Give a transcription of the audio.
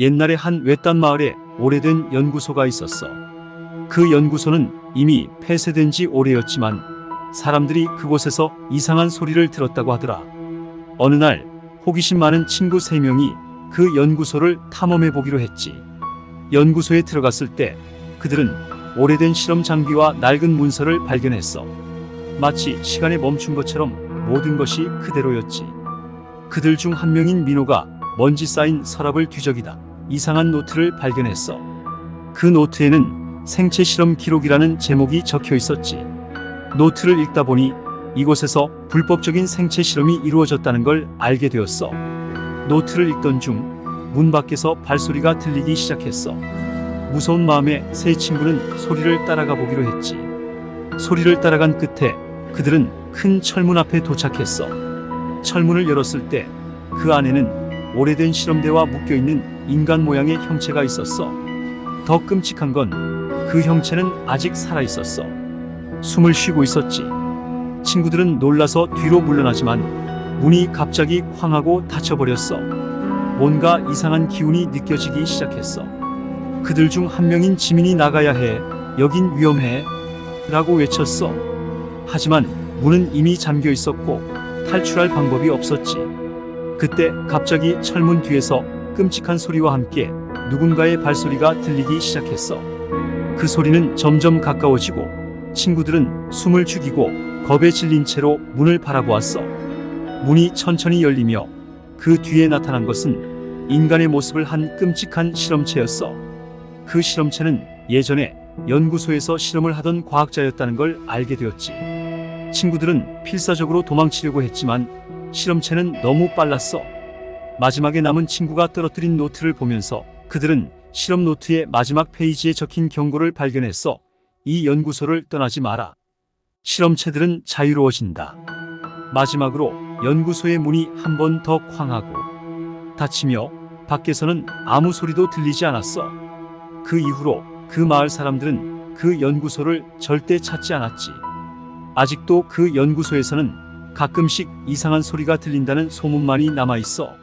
옛날에 한 외딴 마을에 오래된 연구소가 있었어. 그 연구소는 이미 폐쇄된 지 오래였지만 사람들이 그곳에서 이상한 소리를 들었다고 하더라. 어느 날 호기심 많은 친구 세 명이 그 연구소를 탐험해 보기로 했지. 연구소에 들어갔을 때 그들은 오래된 실험 장비와 낡은 문서를 발견했어. 마치 시간에 멈춘 것처럼 모든 것이 그대로였지. 그들 중 한 명인 민호가 먼지 쌓인 서랍을 뒤적이다 이상한 노트를 발견했어. 그 노트에는 생체 실험 기록이라는 제목이 적혀 있었지. 노트를 읽다 보니 이곳에서 불법적인 생체 실험이 이루어졌다는 걸 알게 되었어. 노트를 읽던 중 문 밖에서 발소리가 들리기 시작했어. 무서운 마음에 세 친구는 소리를 따라가 보기로 했지. 소리를 따라간 끝에 그들은 큰 철문 앞에 도착했어. 철문을 열었을 때 그 안에는 오래된 실험대와 묶여 있는 인간 모양의 형체가 있었어. 더 끔찍한 건 그 형체는 아직 살아 있었어. 숨을 쉬고 있었지. 친구들은 놀라서 뒤로 물러나지만 문이 갑자기 쾅하고 닫혀버렸어. 뭔가 이상한 기운이 느껴지기 시작했어. 그들 중 한 명인 지민이 나가야 해. 여긴 위험해. 라고 외쳤어. 하지만 문은 이미 잠겨 있었고 탈출할 방법이 없었지. 그때 갑자기 철문 뒤에서 끔찍한 소리와 함께 누군가의 발소리가 들리기 시작했어. 그 소리는 점점 가까워지고 친구들은 숨을 죽이고 겁에 질린 채로 문을 바라보았어. 문이 천천히 열리며 그 뒤에 나타난 것은 인간의 모습을 한 끔찍한 실험체였어. 그 실험체는 예전에 연구소에서 실험을 하던 과학자였다는 걸 알게 되었지. 친구들은 필사적으로 도망치려고 했지만 실험체는 너무 빨랐어. 마지막에 남은 친구가 떨어뜨린 노트를 보면서 그들은 실험 노트의 마지막 페이지에 적힌 경고를 발견했어. 이 연구소를 떠나지 마라. 실험체들은 자유로워진다. 마지막으로 연구소의 문이 한 번 더 쾅하고 닫히며 밖에서는 아무 소리도 들리지 않았어. 그 이후로 그 마을 사람들은 그 연구소를 절대 찾지 않았지. 아직도 그 연구소에서는 가끔씩 이상한 소리가 들린다는 소문만이 남아 있어.